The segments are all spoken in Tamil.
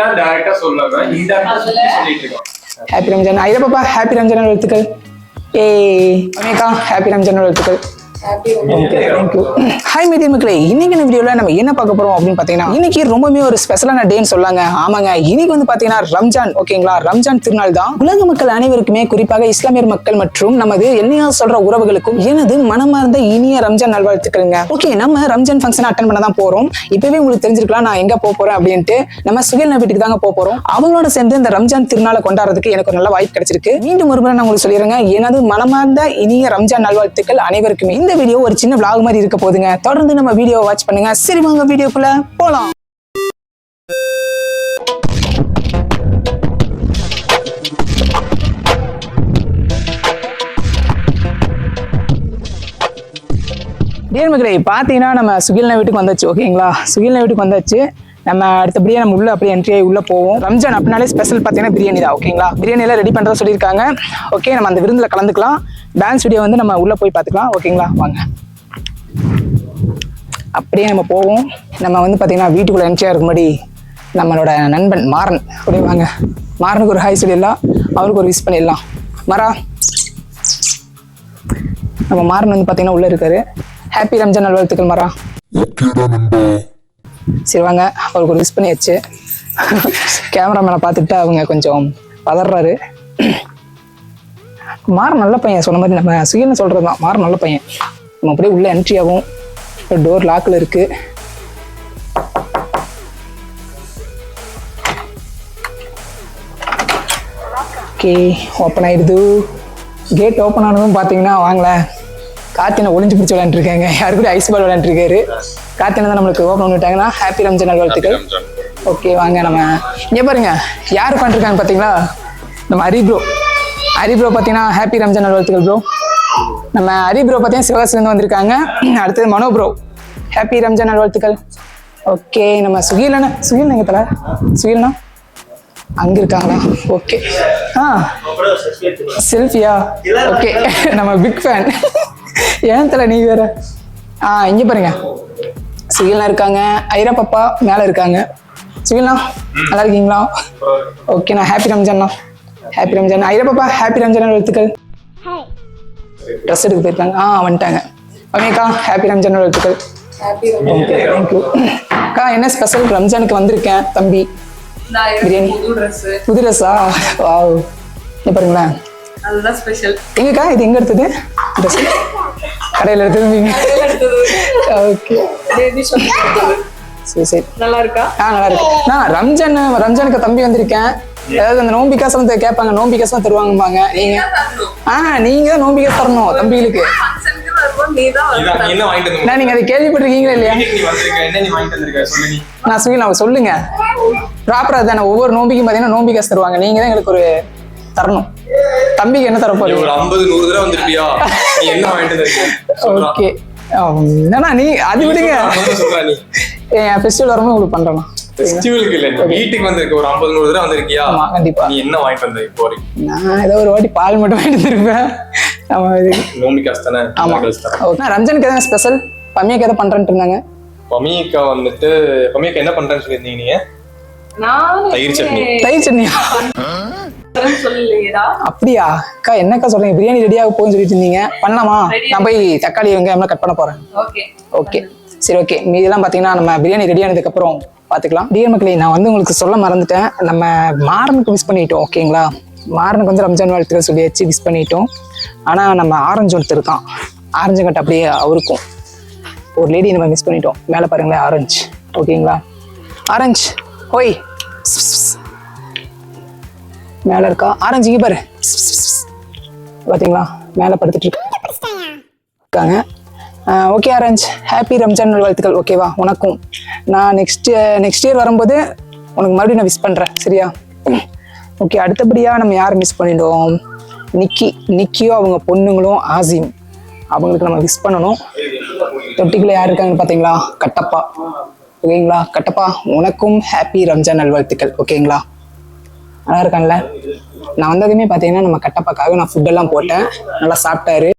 வேண்டாம் டைரக்டா சொல்லாம இன்டைரக்டா சொல்லிட்டு இருக்கோம். ஹாப்பி ரம்ஜான் ஐயா பாப்பா ஹாப்பி ரம்ஜான் வாழ்த்துக்கள் ஏய் அமேகா ஹாப்பி ரம்ஜான் வாழ்த்துக்கள் ஹாய் மீடியம் மக்களே இன்னைக்கு இந்த வீடியோல நம்ம என்ன பார்க்க போறோம் அப்படின்னு பாத்தீங்கன்னா இன்னைக்கு ரொம்பவே ஒரு ஸ்பெஷலான டேன்னு சொல்லாங்க. ஆமாங்க. இன்னைக்கு வந்து பாத்தீங்கன்னா ரம்ஜான் ஓகேங்களா ரம்ஜான் திருநாள் தான். உலக மக்கள் அனைவருக்குமே குறிப்பாக இஸ்லாமியர் மக்கள் மற்றும் நமது எல்லையா சொல்ற உறவுகளுக்கும் எனது மனமார்ந்த இனிய ரம்ஜான் நல்வாழ்த்துக்கள்ங்க. ஓகே நம்ம ரம்ஜான் ஃபங்க்ஷன் அட்டன் பண்ண தான் போறோம். இப்பவே உங்களுக்கு தெரிஞ்சிருக்கலாம் நான் எங்க போக போறேன் அப்படின்ட்டு நம்ம சுகில் வீட்டுக்கு தாங்க போக போறோம். அவங்களோட சேர்ந்து இந்த ரம்ஜான் திருநாளை கொண்டாடுறதுக்கு எனக்கு ஒரு நல்ல வாய்ப்பு கிடைச்சிருக்கு. மீண்டும் ஒரு முறை நான் உங்களுக்கு சொல்லிடுறேங்க. எனது மனமார்ந்த இனிய ரம்ஜான் நல்வாழ்த்துக்கள் அனைவருக்குமே. இந்த வீடியோ ஒரு சின்ன விளாக் மாதிரி இருக்க போதுங்க. தொடர்ந்து நம்ம வீடியோ வாட்ச் பண்ணுங்க. சரி வாங்க வீடியோக்குள்ள போலாம். டியர் மகளே பார்த்தீங்கன்னா நம்ம சுகில்ன வீட்டுக்கு வந்தாச்சு ஓகேங்களா சுகில்ன வீட்டுக்கு வந்தாச்சு. நம்ம அடுத்தபடியாக நம்ம உள்ள அப்படியே என்ட்ரி ஆகி உள்ள போவோம். ரம்ஜான் அப்படின்னாலே ஸ்பெஷல் பார்த்தீங்கன்னா பிரியாணி தான் ஓகேங்களா பிரியாணி எல்லாம் ரெடி பண்ணுறதா சொல்லியிருக்காங்க. ஓகே நம்ம அந்த விருந்தில் கலந்துக்கலாம். டான்ஸ் வீடியோ வந்து நம்ம உள்ள போய் பார்த்துக்கலாம் ஓகேங்களா வாங்க. அப்படியே நம்ம போவோம். நம்ம வந்து பார்த்தீங்கன்னா வீட்டுக்குள்ளே என்ட்ரியாக ஆகிற முன்னாடி நம்மளோட நண்பன் மாறன். அப்படியே வாங்க. மாறனுக்கு ஒரு ஹாய் சொல்லிடலாம். அவருக்கு ஒரு விஷ் பண்ணிடலாம். மரா நம்ம மாறன் வந்து பார்த்தீங்கன்னா உள்ளே இருக்காரு. ஹாப்பி ரம்ஜான் நல்வாழ்த்துக்கள் மரா சரி வாங்க அவருக்கு ஒரு விஷ் பண்ணியாச்சு. கேமராமேனை பார்த்துட்டு அவங்க கொஞ்சம் பதறாரு மாற நல்ல பையன் சொன்ன மாதிரி நம்ம சுயன்னு சொல்கிறது தான் மாற நல்ல பையன். நம்ம அப்படியே உள்ளே என்ட்ரி ஆகும். டோர் லாக்கில் இருக்குது ஓகே ஓப்பன் ஆயிடுது. கேட் ஓப்பன் ஆனதும் பார்த்தீங்கன்னா வாங்களேன். காத்தினை ஒளிஞ்சு பிடிச்சி விளையாண்டுருக்காங்க யாரு கூட ஐஸ் பால் விளையாண்டுருக்காரு காத்தினை தான் நம்மளுக்கு ஓப்பன் பண்ணிட்டாங்கன்னா ஹாப்பி ரம்ஜான் நல்வாழ்த்துக்கள். ஓகே வாங்க நம்ம. இங்கே பாருங்க யார் உட்காந்துருக்காங்க பார்த்தீங்களா நம்ம ஹரி ப்ரோ ஹரி ப்ரோ பார்த்தீங்கன்னா ஹாப்பி ரம்ஜான் நல்வாழ்த்துக்கள் ப்ரோ நம்ம ஹரி ப்ரோ பார்த்தீங்கன்னா சிவகாசிலேருந்து வந்திருக்காங்க. அடுத்தது மனோ ப்ரோ ஹாப்பி ரம்ஜான் நல்வாழ்த்துக்கள். ஓகே நம்ம சுகிலண்ணா சுகில் எங்க தலை? சுகில்ண்ணா அங்கே இருக்காங்களா? ஓகே ஆ செல்ஃபியா? ஓகே நம்ம பிக் ஃபேன் ஏன் தலை நீ வேற? ஆ இங்கே பாருங்க. சுகில்னா இருக்காங்க. ஐரா பாப்பா மேலே இருக்காங்க. சுகில்னா நல்லா இருக்கீங்களா? ஓகே நான் ஹாப்பி ரம்ஜான்ண்ணா ஹாப்பி ரம்ஜான் ஐரா பாப்பா ஹாப்பி ரம்ஜான் வாழ்த்துக்கள். ட்ரெஸ் எடுக்க போயிருக்காங்க. ஆ வந்துட்டாங்க. ஓகேக்கா ஹாப்பி ரம்ஜான் வாழ்த்துக்கள். ஓகே தேங்க்யூ அக்கா என்ன ஸ்பெஷல் ரம்ஜானுக்கு வந்திருக்கேன் தம்பி? பிரியாணி. புது ட்ரெஸ் புது ட்ரெஸ்ஸா வாவ் பாருங்களேன். அதுதான் ஸ்பெஷல் எங்கக்கா இது எங்க எடுத்தது? ட்ரெஸ் கடையில் எடுத்தது ஓகே சரி சரி. நல்லா இருக்கா ஆ நல்லா இருக்கு நான் ரம்ஜான் ரம்ஜானுக்கு தம்பி வந்திருக்கேன். ஏதாவது அந்த நோம்பி காசு வந்து கேட்பாங்க நோம்பி காசு தருவாங்கம்பாங்க. நீங்க ஆ நீங்க தான் நோம்பி காசு தரணும் தம்பிகளுக்கு. நான் நீங்க அதை கேள்விப்பட்டிருக்கீங்களா இல்லையா? வீட்டுக்கு நீ வந்திருக்க என்ன நீ வாங்கிட்டு வந்திருக்க? சொல்லு நீ. நான் சொல்லி நான் சொல்லுங்க. ப்ராப்பரா தானே ஒவ்வொரு நோம்பிக்கும் பார்த்தீங்கன்னா நோம்பி காசு தருவாங்க. நீங்க தான் எங்களுக்கு ஒரு தரணும். தம்பிக்கு என்ன தர போறீங்க ஒரு ஐம்பது நூறு தடவை வந்திருப்பியா? நீ என்ன வாங்கிட்டு. ஓகே. என்னண்ணா நீ அது விடுங்க. சொல்றா, சொல்றா நீ. என் ஃபெஸ்டிவல் வரும்போது உங்களுக்கு பண்றேன் ஃபெஸ்டிவலுக்கு இல்ல வீட்டுக்கு வந்திருக்க ஒரு ஐம்பது நூறு தடவை வந்திருக்கியா? ஆமா, கண்டிப்பா. நீ என்ன வாங்கிட்டு வந்த இப்போ நான் ஏதோ ஒரு வாட்டி பால் மட்டும் வாங்கிட்டு இருப்பேன் நம்ம இது. நோம்பி காசு தானே? ஆமா. ஓகே நான் ரம்ஜானுக்கு எதாவது ஸ்பெஷல் பம்மியாக்கு எதாவது பண்றேன்ட்டு இருந்தாங்க. பமியக்கா வந்துட்டு பமியக்கா என்ன பண்றேன்னு சொல்லியிருந்தீங்க நீங்க? நான் தயிர் சட்னி. தயிர் சட்னியா? அப்படியா? அக்கா என்னக்கா சொல்றீங்க? பிரியாணி ரெடியாக போகும்னு சொல்லிட்டு இருந்தீங்க. பண்ணலாமா? நான் போய் தக்காளி வெங்காயம் கட் பண்ண போறேன். ஓகே. ஓகே. சரி ஓகே. மீதெல்லாம் பார்த்தீங்கன்னா நம்ம பிரியாணி ரெடி ஆனதுக்கு அப்புறம் பார்த்துக்கலாம் டியர் மக்களே நான் வந்து உங்களுக்கு சொல்ல மறந்துட்டேன். நம்ம மாறனுக்கு மிஸ் பண்ணிட்டோம் ஓகேங்களா மாறனுக்கு வந்து ரம்ஜான் வாழ்த்துக்கள் சொல்லியாச்சு மிஸ் பண்ணிட்டோம். ஆனால் நம்ம ஆரஞ்சு ஒருத்தர் இருக்கான். ஆரஞ்சு கட்டு அப்படியே அவருக்கும். ஒரு லேடி நம்ம மிஸ் பண்ணிட்டோம். மேலே பாருங்களேன் ஆரஞ்சு. ஓகேங்களா ஆரஞ்சு ஓய். மேலே இருக்கா? ஆரஞ்சு இங்கே பாரு. பார்த்தீங்களா மேலே படுத்துட்டு இருக்கு. இருக்காங்க. Okay orange. ஹாப்பி ரம்ஜான் நல்வாழ்த்துக்கள் ஓகேவா உனக்கும். நான் நெக்ஸ்ட் நெக்ஸ்ட் இயர் வரும்போது உனக்கு மறுபடியும் நான் விஷ் பண்ணுறேன் சரியா? ஓகே அடுத்தபடியாக நம்ம யார் மிஸ் பண்ணிட்டோம்? நிக்கி நிக்கியும் அவங்க பொண்ணுங்களும் ஆசிம். அவங்களுக்கு நம்ம விஷ் பண்ணணும். தொட்டிக்குள்ள யார் இருக்காங்கன்னு பார்த்தீங்களா கட்டப்பா. ஓகேங்களா? கட்டப்பா உனக்கும் ஹாப்பி ரம்ஜான் நல்வாழ்த்துக்கள். ஓகேங்களா நல்லா இருக்கான்ல. நான் வந்ததுமே பார்த்தீங்கன்னா நம்ம கட்டப்பாக்காக நான் ஃபுட்டெல்லாம் போட்டேன். நல்லா சாப்பிட்டாரு.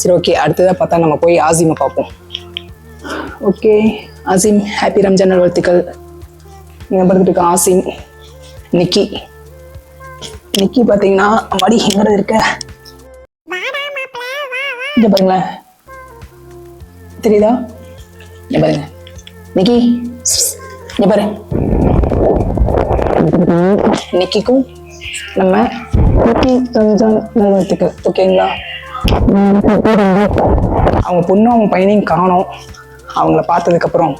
சரி ஓகே அடுத்ததாக பார்த்தா நம்ம போய் ஆசிமை பார்ப்போம். ஓகே ஆசிம் ஹாப்பி ரம்ஜான் வாழ்த்துக்கள். இங்கே படுத்துட்டு ஆசிம் நிக்கி. நிக்கி பார்த்தீங்கன்னா மடி எங்கிறது இருக்க? இங்கே பாருங்களேன். தெரியுதா? இங்கே பாருங்க. நிக்கி இங்கே பாரு. இன்னைக்கும் நம்ம நிக்கி ரம்ஜான் ஓகேங்களா அவங்க பொண்ணும் அவங்க பையனையும் காணோம். அவங்கள பார்த்ததுக்கப்புறம்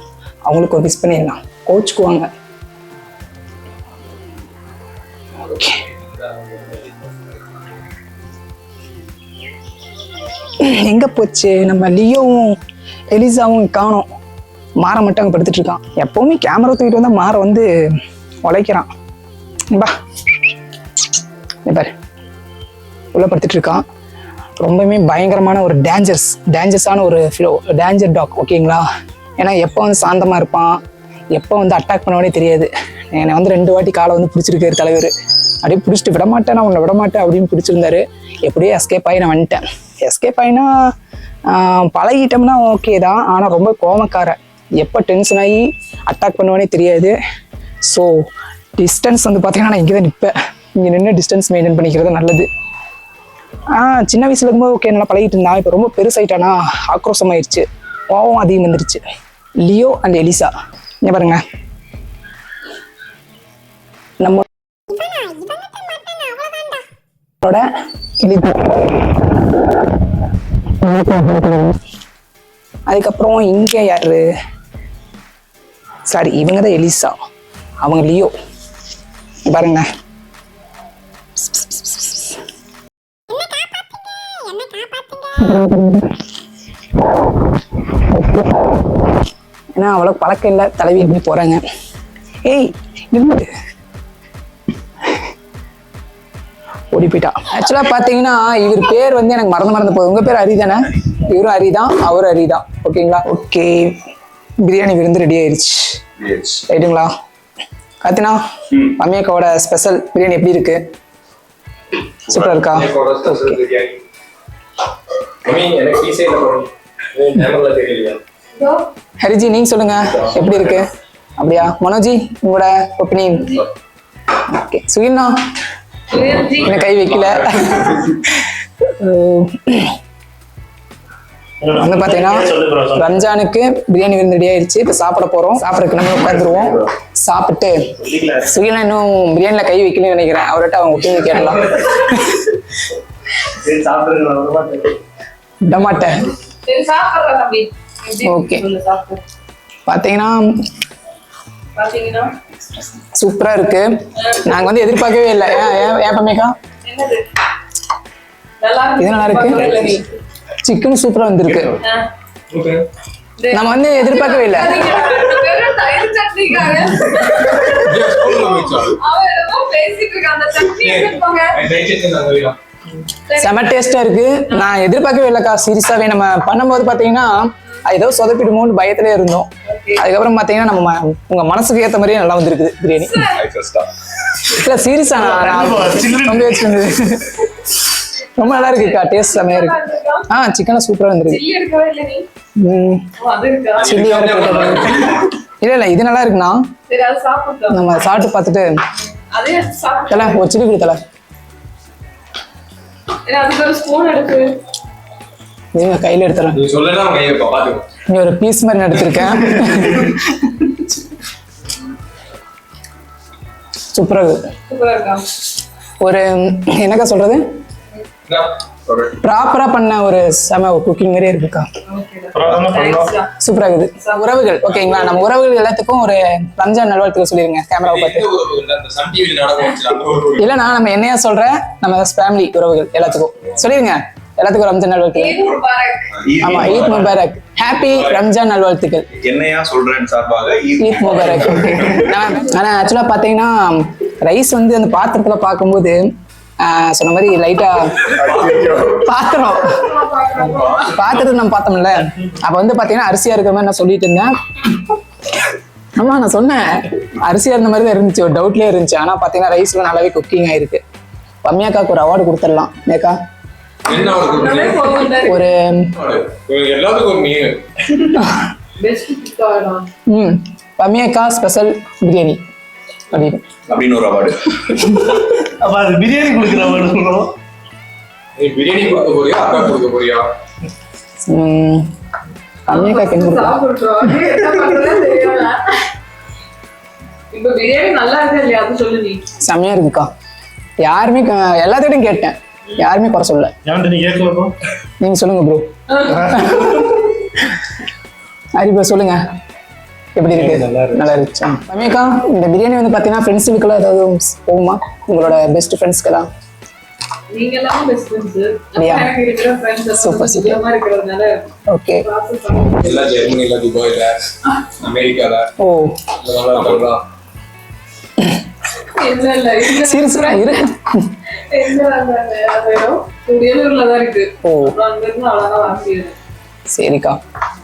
அவங்களுக்கு ஒரு மிஸ் பண்ணிடலாம். கோச்சுக்குவாங்க. ஓகே எங்க போச்சு? நம்ம லியோவும் எலிசாவும் காணோம். மாற மட்டும் அங்கே படுத்துட்டு இருக்கான். எப்பவுமே கேமரா தூக்கிட்டு வந்தால் மாற வந்து உழைக்கிறான். பா பாரு. உள்ள படுத்துட்டு இருக்கான். ரொம்பவுமே பயங்கரமான ஒரு டேஞ்சர்ஸ் டேஞ்சர்ஸான ஒரு ஃப்ளோ டேஞ்சர் டாக் ஓகேங்களா ஏன்னா எப்போ வந்து சாந்தமாக இருப்பான்? எப்போ வந்து அட்டாக் பண்ணவனே தெரியாது. என்னை வந்து ரெண்டு வாட்டி காலை வந்து பிடிச்சிருக்காரு தலைவர். அப்படியே பிடிச்சிட்டு விட மாட்டேன் நான் உன்னை விட மாட்டேன் அப்படின்னு பிடிச்சிருந்தாரு. எப்படியே எஸ்கேப் ஆகி நான் வந்துட்டேன். எஸ்கேப் ஆகினா பழகிட்டோம்னா ஓகே தான். ஆனால் ரொம்ப கோமக்காரன் எப்போ டென்ஷன் ஆகி அட்டாக் பண்ணுவானே தெரியாது. ஸோ டிஸ்டன்ஸ் வந்து பார்த்தீங்கன்னா நான் இங்கே தான் நிற்பேன் இங்கே நின்று டிஸ்டன்ஸ் மெயின்டைன் பண்ணிக்கிறது நல்லது. ஆ சின்ன வயசுல இருக்கும்போது ஓகே நல்லா பழகிட்டு இருந்தா. இப்போ ரொம்ப பெருசாயிட்டானா ஆக்ரோஷமாயிருச்சு. கோவம் அதிகம் வந்துருச்சு. Leo and Eliza. இங்கே பாருங்க. நம்ம அதுக்கப்புறம் இங்கே யாரு? சாரி இவங்க தான் எலிசா. அவங்க லியோ. பாருங்க. ஏன்னா அவ்வளோ பழக்கம் இல்லை. தலைவி எப்படி போறாங்க? ஏய் நின்று ஓடி போயிட்டா. ஆக்சுவலாக பார்த்தீங்கன்னா இவர் பேர் வந்து எனக்கு மறந்து மறந்து போகுது. உங்கள் பேர் ஹரி தானே இவரும் ஹரி தான் அவரும் ஹரி தான் ஓகேங்களா ஓகே பிரியாணி விருந்து ரெடி ஆயிருச்சு ரைட்டுங்களா காத்தினா அம்மியக்காவோட ஸ்பெஷல் பிரியாணி எப்படி இருக்கு? சூப்பரா இருக்கா? ஹரிஜி நீங்க சொல்லுங்க. எப்படி இருக்கு? அப்படியா? மனோஜி உங்களோட ஒப்பீனியன் ஓகே சுகில்னா? என்ன கை வைக்கல. வந்து பாத்தீங்கன்னா ரம்ஜானுக்கு பிரியாணி விருந்து ரெடி ஆயிடுச்சு இப்போ சாப்பிட போறோம் சாப்பிடறதுக்கு நம்ம உட்காந்துருவோம் சாப்பிட்டு சுகிலா இன்னும் பிரியாணில கை வைக்கலன்னு நினைக்கிறேன் அவர்கிட்ட அவங்க ஒப்பீனியன் கேட்டலாம் விட மாட்டேன் சரி சாப்பிடுறேன் தம்பி எப்படி Okay. சொல்லு, சாப்பிடு. பாத்தீங்கன்னா பாத்தீங்கன்னா சூப்பரா இருக்கு நாங்க வந்து எதிர்பார்க்கவே இல்லை ஏன் ஏன் நல்லா இது நல்லா இருக்கு. சிக்கன் சூப்பரா வந்திருக்கு. நம்ம வந்து எதிர்பார்க்கவே இல்லை. செம டேஸ்டா இருக்கு. நான் எதிர்பார்க்கவே இல்லைக்கா சீரியஸாவே. நம்ம பண்ணும்போது பாத்தீங்கன்னா ஏதோ சொதப்பிடுமோன்னு பயத்திலே இருந்தோம். அதுக்கப்புறம் பாத்தீங்கன்னா நம்ம ம- உங்க மனசுக்கு ஏத்த மாதிரியே நல்லா வந்திருக்குது பிரியாணி இல்ல சீரியஸா நான் ரொம்ப நல்லா இருக்குக்கா. டேஸ்ட் செமையா இருக்கு. ஆ சிக்கன் சூப்பரா வந்திருக்கு. இல்லை இல்ல இது நல்லா இருக்குண்ணா. சரி அது சாப்பிட்டோம். நம்ம சாப்பிட்டு பார்த்துட்டு தல ஒரு சில்லி கொடுத்தல ஏன்னா அதுக்கு ஒரு ஸ்பூன் எடுத்து. நீங்க கையில எடுத்துறேன். நீ ஒரு பீஸ் மாதிரி நான் எடுத்திருக்கேன். சூப்பரா இருக்கு? ஒரு என்னக்கா சொல்றது. ப்ராப்பரா பண்ண ஒரு செம குக்கிங் மாதிரியே இருக்குக்கா. சூப்பரா இருக்குது. உறவுகள் ஓகேங்களா நம்ம உறவுகள் எல்லாத்துக்கும் ஒரு ரம்ஜான் நல்வாழ்த்துக்கள் சொல்லிருங்க கேமராவை பார்த்து. இல்லைண்ணா நம்ம என்னையா சொல்றேன்? நம்ம ஃபேமிலி உறவுகள் எல்லாத்துக்கும். சொல்லிருங்க. எல்லாத்துக்கும் ரம்ஜான் நல்வாழ்த்துக்கள். ஆமா ஈத் முபாரக் ஹாப்பி ரம்ஜான் நல்வாழ்த்துக்கள். என்னையா சொல்றேன் சார்பாக ஈத் முபாரக் ஆனா ஆக்சுவலா பாத்தீங்கன்னா ரைஸ் வந்து அந்த பாத்திரத்துல பார்க்கும்போது சொன்ன மாதிரி லைட்டா பாத்திரம். பாத்திரத்தை நம்ம பார்த்தோம்ல. அப்ப வந்து பாத்தீங்கன்னா அரிசியா இருக்கிற மாதிரி நான் சொல்லிட்டு இருந்தேன். ஆமா நான் சொன்னேன். அரிசியா இருந்த மாதிரி தான் இருந்துச்சு. ஒரு டவுட்லயே இருந்துச்சு. ஆனா பாத்தீங்கன்னா ரைஸ்ல நல்லாவே குக்கிங் ஆயிருக்கு. பம்மியாக்காக்கு ஒரு அவார்டு கொடுத்துடலாம். ஏக்கா? போகும் ஒரு எல்லாத்துக்கும் ம் பமியக்கா ஸ்பெஷல் பிரியாணி. அப்படின்னு. அப்படின்னு ஒரு அவார்டு அப்ப அது பிரியாணி கொடுக்குறவங்க நீ பிரியாணி கொடுக்க போறியா அக்கா கொடுக்க போறியா? தெரியல. இப்ப பிரியாணி நல்லா இருக்கு இல்லையா? அது சொல்லு நீ. செம்மையா இருக்குக்கா. யாருமே எல்லாத்துக்கிட்டையும் கேட்டேன். யாருமே குறை சொல்லல. நீங்க சொல்லுங்க ப்ரோ ஹரி ப்ரோ சொல்லுங்க. எப்படி இருக்கு? நல்லா இருந்துச்சா ரம்யாக்கா இந்த பிரியாணி வந்து பார்த்தீங்கன்னா ஃப்ரெண்ட்ஸுக்கெல்லாம் ஏதாவது போகுமா? உங்களோட பெஸ்ட் ஃப்ரெண்ட்ஸ்க்கெல்லாம் நீங்க எல்லாம் பெஸ்ட் ஃப்ரெண்ட்ஸ் அப்படியா? எனக்கு இருக்கிற ஃப்ரெண்ட்ஸ் Super, super. சீக்கிரமா இருக்கிறதுனால ஓகே process பண்ண எல்லாம் ஜெர்மனில துபாயில அமெரிக்கால. ஓ. சீரியஸா இரு. சரிக்கா.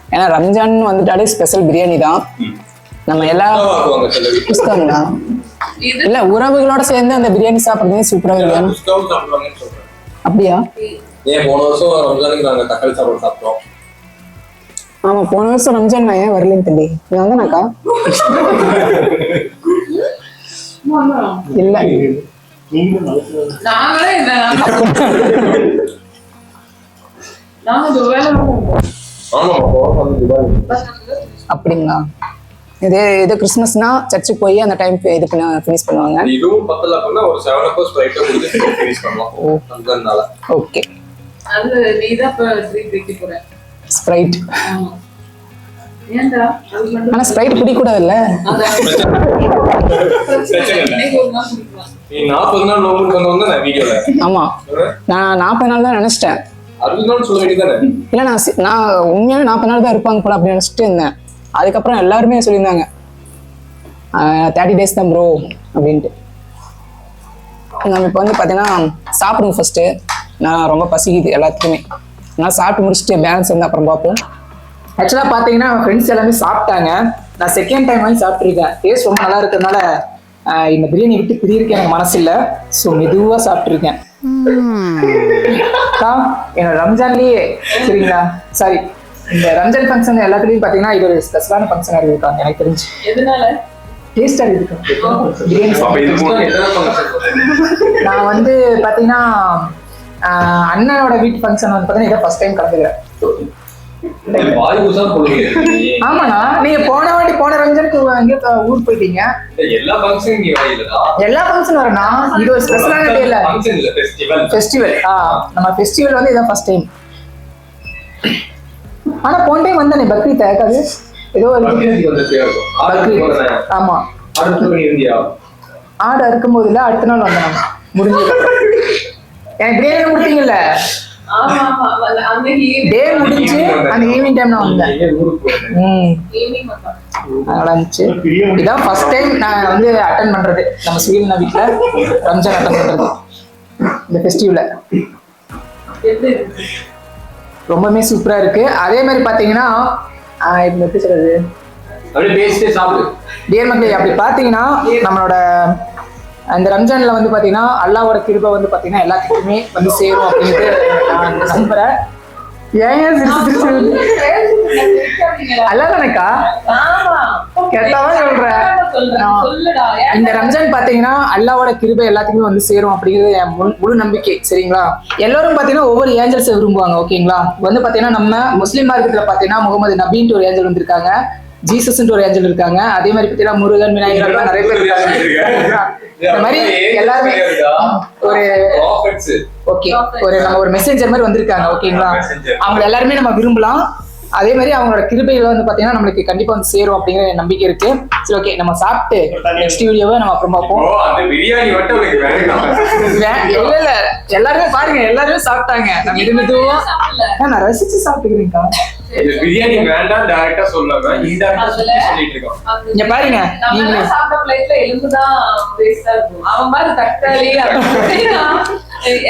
ஏன்னா ரம்ஜான் வந்துட்டாலே ஸ்பெஷல் பிரியாணி தான். நம்ம எல்லா இது இல்ல உறவுகளோட சேர்ந்து அந்த பிரியாணி சாப்பிடுறதே சூப்பரா இருக்கும் அப்படியா? ஏன் போன வருஷம் ரம்ஜானுக்கு நாங்க தக்காளி சாப்பாடு சாப்பிட்டோம். ஆமா போன வருஷம் ரம்ஜான் நான் ஏன் வரலன்னு தெரியல. நான் வந்தேனாக்கா. இல்ல. நாங்களே அப்படிங்களா? இதே இது கிறிஸ்மஸ்னா சர்ச்சுக்கு போய் அந்த டைம் இது பண்ண ஃபினிஷ் பண்ணுவாங்க. இதுவும் பத்தல அப்படின்னா ஒரு செவன் ஹவர்ஸ் ஃபிளைட்டை கொடுத்து ஃபினிஷ் பண்ணலாம் ரம்ஜான்னால ஓகே. அது நீதான் இப்ப ட்ரீட் வைக்க போற. ஸ்ப்ரைட். ஏன்டா? ஆனா ஸ்ப்ரைட் அதான். பிரச்சனை இல்லை. நாள். நீ நாற்பது நாள் நோம்புக்கு வந்தவங்க நான் வீடியோல. ஆமா. நான் நாற்பது நாள் தான் நினைச்சிட்டேன். அறுபது இல்ல நான் நான் உண்மையாக நாற்பது நாள் தான் இருப்பாங்க போல அப்படின்னு நினச்சிட்டு இருந்தேன். அதுக்கப்புறம் எல்லாருமே சொல்லியிருந்தாங்க. தேர்ட்டி டேஸ் தான் ப்ரோ அப்படின்ட்டு. நம்ம இப்போ வந்து பார்த்தீங்கன்னா சாப்பிடுங்க ஃபர்ஸ்ட்டு நான் ரொம்ப பசிக்குது எல்லாத்துக்குமே. நான் சாப்பிட்டு முடிச்சுட்டு பேலன்ஸ் வந்து அப்புறம் பார்ப்போம். ஆக்சுவலாக பார்த்தீங்கன்னா ஃப்ரெண்ட்ஸ் எல்லாமே சாப்பிட்டாங்க. நான் செகண்ட் டைம் வாங்கி சாப்பிட்ருக்கேன் டேஸ்ட் ரொம்ப நல்லா இருக்கிறதுனால இந்த பிரியாணி விட்டு பிரியருக்கு எனக்கு மனசு இல்லை ஸோ மெதுவாக சாப்பிட்ருக்கேன் என்னோட ரம்ஜான்லயே சரிங்களா? சாரி இந்த ரம்ஜான் ஃபங்க்ஷன் எல்லாத்துலயும் பாத்தீங்கன்னா இது ஒரு ஸ்பெஷலான ஃபங்க்ஷனா இருக்குக்கா எனக்கு தெரிஞ்சு. எதனால? டேஸ்டா இருக்கு. இது? நான் வந்து பாத்தீங்கன்னா அண்ணனோட வீட்டு ஃபங்க்ஷன் வந்து பாத்தீங்கன்னா இதான் ஃபர்ஸ்ட் டைம் கலந்துக்கிறேன். ஆமாண்ணா நீங்க போன வாட்டி போன ரம்ஜானுக்கு எங்க ஊர் போயிட்டீங்க. எல்லா எல்லா ஃபங்க்ஷன் வரேண்ணா. இது ஒரு ஸ்பெஷலான டே இல்ல. ஃபெஸ்டிவல் ஃபெஸ்டிவல் நம்ம ஃபெஸ்டிவல் வந்து இதான் ஃபர்ஸ்ட் டைம் ஆனா போன டைம் வந்தானே பக்ரீத் அது ஏதோ ஒரு பக்ரீத். ஆமா. ஆடு அறுக்கும் போது இல்ல அடுத்த நாள் வந்தேன் நான். முடிஞ்சது. எனக்கு பிரியாணி கொடுத்தீங்கல்ல? டே முடிஞ்சு அந்த ஈவினிங் டைம் நான் வந்தேன். ம். நல்லா இருந்துச்சு இதான் ஃபர்ஸ்ட் டைம் நான் வந்து அட்டன் பண்றது. நம்ம சுயலினா வீட்ல ரம்ஜான் அட்டன் பண்றது. இந்த ஃபெஸ்டிவல்ல எப்படி இருந்துச்சு ரொம்பவுமே சூப்பரா இருக்கு. அதே மாதிரி பாத்தீங்கன்னா எப்படி சொல்றது? அப்படியே பேசிட்டே சாப்பிடு. டியர் மக்களே அப்படி பார்த்தீங்கன்னா நம்மளோட அந்த ரம்ஜான்ல வந்து பார்த்தீங்கன்னா அல்லாவோட கிருபை வந்து பார்த்தீங்கன்னா எல்லாத்துக்குமே வந்து சேரும் அப்படின்ட்டு நான் நம்புறேன். ஏன் ஏன் சிரிச்சு சிரிச்சு அல்ல தானேக்கா ஆமா. கெட்டவா சொல்ற. சொல்றேன். இந்த ரம்ஜான் பாத்தீங்கன்னா அல்லாவோட கிருபை எல்லாத்துக்குமே வந்து சேரும் அப்படிங்கிறது என் முழு நம்பிக்கை சரிங்களா? எல்லாரும் பாத்தீங்கன்னா ஒவ்வொரு ஏஞ்சல்ஸை விரும்புவாங்க ஓகேங்களா? வந்து பாத்தீங்கன்னா நம்ம முஸ்லீம் மார்க்கெட்ல பாத்தீங்கன்னா முகமது நபீன்ட்டு ஒரு ஏஞ்சல் வந்திருக்காங்க. ஜீசஸ்ன்ட்டு ஒரு ஏஞ்சல் இருக்காங்க. அதே மாதிரி பாத்தீங்கன்னா முருகன் விநாயகர் நிறைய பேர் இருக்காங்க. இந்த மாதிரி எல்லாருமே ஒரு ஓகே. ஒரு நம்ம ஒரு மெசேஞ்சர் மாதிரி வந்திருக்காங்க ஓகேங்களா. அவங்க எல்லாருமே நம்ம விரும்பலாம். அதே மாதிரி அவங்களோட கிருபைகள் வந்து பாத்தீங்கன்னா நம்மளுக்கு கண்டிப்பா வந்து சேரும் அப்படிங்கிற நம்பிக்கை இருக்கு. சரி ஓகே. நம்ம சாப்பிட்டு நெக்ஸ்ட் வீடியோவை நம்ம அப்புறம் பார்ப்போம். இல்ல இல்ல. எல்லாருமே பாருங்க எல்லாருமே சாப்பிட்டாங்க. நம்ம இது மெதுவா நான் ரசிச்சு சாப்பிட்டுக்கிறேன்க்கா. இந்த பிரியாணி வேண்டாம் டைரக்டா சொல்லாம சொல்லிட்டு இருக்கோம் அந்த- இங்க பாருங்க. எல்லாம் சாப்பிட்ட பிளேட்ல எலும்புதான் வேஸ்டா இருக்கும். அவன் மாதிரி தக்காளி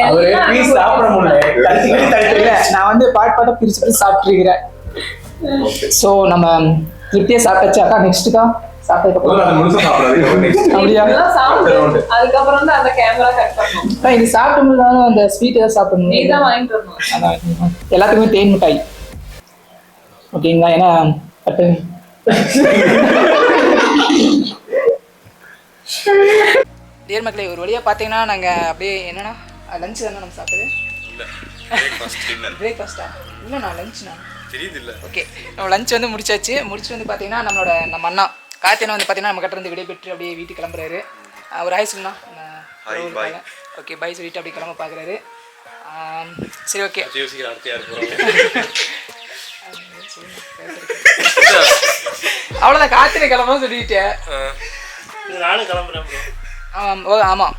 அவரே பீஸ் சாப்பிட முடியல. நான் வந்து பாட் பாட்டா பிரிச்சு பிரிச்சு சாப்பிட்டு இருக்கிறேன் சோ நம்ம திருப்தியா சாப்பிட்டாச்சாக்கா நெக்ஸ்ட்டுக்கா அதுக்கப்புறம் தான் அந்த கேமரா கட் பண்ணும் அக்கா, இது அந்த ஸ்வீட் ஏதாவது சாப்பிடணும். நீ தான் வாங்கிட்டு வரணும். எல்லாத்துக்குமே தேன் மிட்டாய். ஓகேங்களா ஏன்னா டியர் மக்களே ஒரு வழியாக பார்த்தீங்கன்னா நாங்கள் அப்படியே என்னன்னா லஞ்ச் தானே நம்ம சாப்பிட்டது? பிரேக்ஃபாஸ்ட்டா இல்லைண்ணா லஞ்ச்ண்ணா தெரியுது இல்ல. ஓகே நம்ம லஞ்ச் வந்து முடிச்சாச்சு. முடிச்சுட்டு வந்து பார்த்தீங்கன்னா நம்மளோட நம்ம அண்ணா. கார்த்தியனை வந்து பார்த்தீங்கன்னா நம்ம கிட்ட இருந்து விடைபெற்று அப்படியே வீட்டுக்கு கிளம்புறாரு. ஒரு ஹாய் சொல்லலாம். ஓகே பை சொல்லிட்டு அப்படியே கிளம்ப பார்க்குறாரு சரி ஓகே அவ்வளோதான் கார்த்தினை கிளம்ப சொல்லிட்டேன். நானும் கிளம்புறேன் ஓ ஆமாம்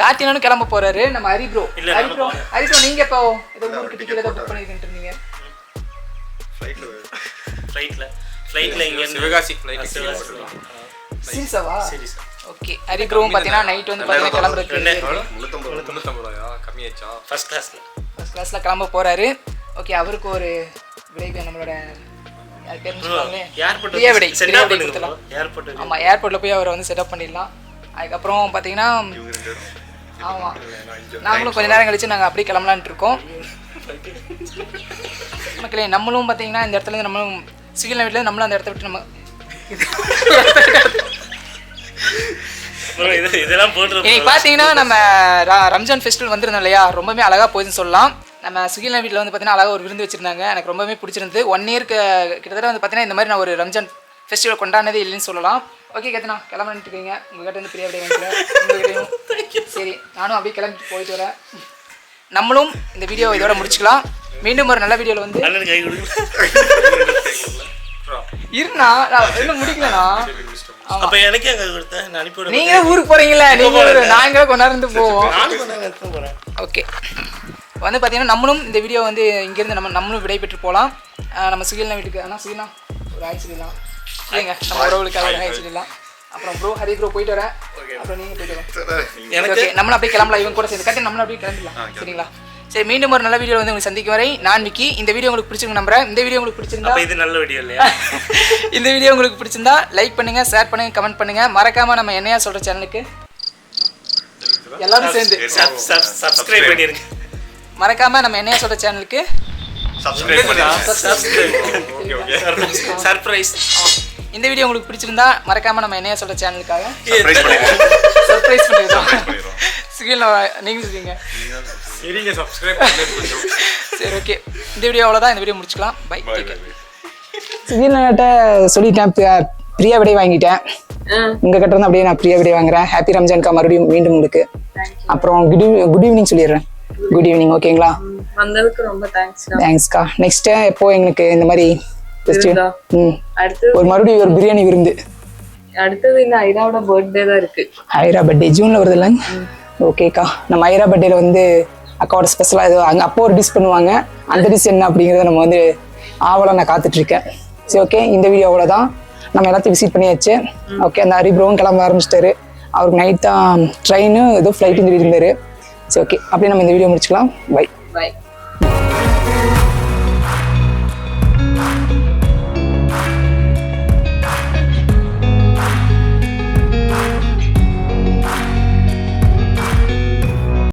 கார்த்தினனும் கிளம்ப போறாரு. நம்ம Hari bro Hari bro Hari bro நீங்க இப்போ ஏதோ ஊருக்கு டிக்கெட் ஏதோ புக் பண்ணிட்டு இருந்தீங்க. ஃப்ளைட்ல Flightல. Flightல இங்க இருந்து- சிவகாசி ஃப்ளைட் சிவகாசி. சீரியஸாவா சரி சார். ஓகே ஹரி ப்ரோவும் பார்த்தீங்கன்னா நைட் வந்து பார்த்தீங்கன்னா கிளம்புறதுக்கு முன்னூத்தம்பது முன்னூத்தம்பது ரூபாயா? கம்மியாச்சா? ஃபர்ஸ்ட் கிளாஸ்ல ஃபர்ஸ்ட் கிளாஸில் கிளம்ப போறாரு. ஓகே அவருக்கு ஒரு விடை நம்மளோட ஆமாம் ஏர்போர்ட்டில் போய் அவரை வந்து செட்டப் பண்ணிடலாம். அதுக்கப்புறம் பார்த்தீங்கன்னா ஆமாம் நாங்களும் கொஞ்ச நேரம் கழிச்சு நாங்கள் அப்படியே கிளம்பலான்ட்டு இருக்கோம். மக்களே நம்மளும் பார்த்தீங்கன்னா இந்த இடத்துல இருந்து நம்மளும் சிவில் வீட்டில் நம்மளும் அந்த இடத்த விட்டு நம்ம இதெல்லாம் போட்டு பார்த்தீங்கன்னா நம்ம ர- ரம்ஜான் ஃபெஸ்டிவல் வந்திருந்தோம் இல்லையா? ரொம்பவே அழகாக போகுதுன்னு சொல்லலாம். நம்ம சுகிலா வீட்டில் வந்து பார்த்தீங்கன்னா அழகாக ஒரு விருந்து வச்சிருந்தாங்க. எனக்கு ரொம்பவே பிடிச்சிருந்தது. ஒன் இயர்க்கு கிட்டத்தட்ட வந்து பார்த்தீங்கன்னா இந்த மாதிரி நான் ஒரு ரம்ஜான் ஃபெஸ்டிவல் கொண்டாடினதே இல்லைன்னு சொல்லலாம். ஓகே கேத்தனா கிளம்பிட்டு இருக்கீங்க. உங்ககிட்ட வந்து பிரியா அப்படியே சரி நானும் அப்படியே கிளம்பிட்டு போயிட்டு வரேன். நம்மளும் இந்த வீடியோ இதோட முடிச்சுக்கலாம். மீண்டும் ஒரு நல்ல வீடியோவில் வந்து அண்ணனுக்கு கை இருண்ணா நான் இன்னும் முடிக்கலண்ணா. அப்ப எனக்கே அங்க கொடுத்தேன். நான் அனுப்பி விடுறேன் நீங்க ஊருக்கு போறீங்களா நீங்க ஒரு நாங்களே கொண்டாந்து இருந்து போவோம். நானும் போறேன். ஓகே. வந்து பார்த்தீங்கன்னா நம்மளும் இந்த வீடியோ வந்து இங்கேருந்து நம்ம நம்மளும் விடைபெற்று போகலாம் நம்ம சுகில்னா வீட்டுக்கு ஆனால் சுகில்னா? ஒரு ஹாய் சொல்லிடலாம் இல்லைங்க நம்ம உறவுகளுக்காக ஒரு ஹாய் சொல்லிடலாம் அப்புறம் ப்ரோ ஹரி ப்ரோ போயிட்டு வரேன். அப்புறம் நீங்கள் போயிட்டு வரேன். எனக்கு ஓகே நம்மளும் அப்படியே கிளம்பலாம் இவங்க கூட சேர்ந்து. கட்டி நம்மளும் அப்படியே கிளம்பிடலாம். சரிங்களா? சரி மீண்டும் ஒரு நல்ல வீடியோ வந்து உங்களுக்கு சந்திக்கும் வரை நான் விக்கி. இந்த வீடியோ உங்களுக்கு பிடிச்சிருக்கு நம்புறேன். இந்த வீடியோ உங்களுக்கு பிடிச்சிருந்தா அப்ப இது நல்ல வீடியோ இல்லையா? இந்த வீடியோ உங்களுக்கு பிடிச்சிருந்தா லைக் பண்ணுங்க ஷேர் பண்ணுங்க கமெண்ட் பண்ணுங்க. மறக்காம நம்ம என்னையா சொல்ற சேனலுக்கு எல்லாரும் சேர்ந்து. சப்ஸ்கிரைப் பண்ணிருங்க. மறக்காம நம்ம என்னையா சொல்ற சேனலுக்கு சப்ஸ்கிரைப் சர்ப்ரைஸ் இந்த வீடியோ உங்களுக்கு பிடிச்சிருந்தா மறக்காம நம்ம என்னையா சொல்ற சேனலுக்காக சர்ப்ரைஸ் பண்ணிடுறோம் சர்ப்ரைஸ் பண்ணிடுறோம் பண்ணிடுறோம் சுகில் நீங்க சொல்லுங்க சரிங்க சப்ஸ்கிரைப் சரி ஓகே இந்த வீடியோ அவ்வளோதான் இந்த வீடியோ முடிச்சுக்கலாம். பை சுகில்கிட்ட சொல்லிட்டேன் பிரியா- விடை வாங்கிட்டேன். உங்க கிட்ட இருந்து அப்படியே நான் பிரியா விடை வாங்குறேன். ஹாப்பி ரம்ஜான்க்கா மறுபடியும் மீண்டும் உங்களுக்கு. அப்புறம் குட் குட் ஈவினிங் சொல்லிடுறேன். குட் ஈவினிங் ஓகேங்களா வந்ததுக்கு ரொம்ப தேங்க்ஸ் தேங்க்ஸ்க்கா நெக்ஸ்ட் எப்போ எங்களுக்கு இந்த மாதிரி ஒரு மறுபடியும் ஒரு பிரியாணி விருந்து. அடுத்தது இந்த ஐராவோட பர்த்டே தான் இருக்கு. ஐரா பர்த்டே ஜூன்ல வருது இல்லைங்க? ஓகேக்கா. நம்ம ஐரா பர்த்டேல வந்து அக்காவோட ஸ்பெஷலாக ஏதோ அங்கே அப்போ ஒரு டிஷ் பண்ணுவாங்க. அந்த டிஷ் என்ன அப்படிங்கிறத நம்ம வந்து ஆவலாக நான் காத்துட்டு இருக்கேன் சரி ஓகே இந்த வீடியோ அவ்வளோதான் நம்ம எல்லாத்தையும் விசிட் பண்ணியாச்சு. ஓகே அந்த ஹரிப்ரோவும் கிளம்ப ஆரம்பிச்சிட்டாரு. அவருக்கு நைட் தான் ட்ரெயின் ஏதோ ஃப்ளைட்டுன்னு சொல்லி இருந்தாரு சரி ஓகே அப்படியே நம்ம இந்த வீடியோ முடிச்சுக்கலாம். By by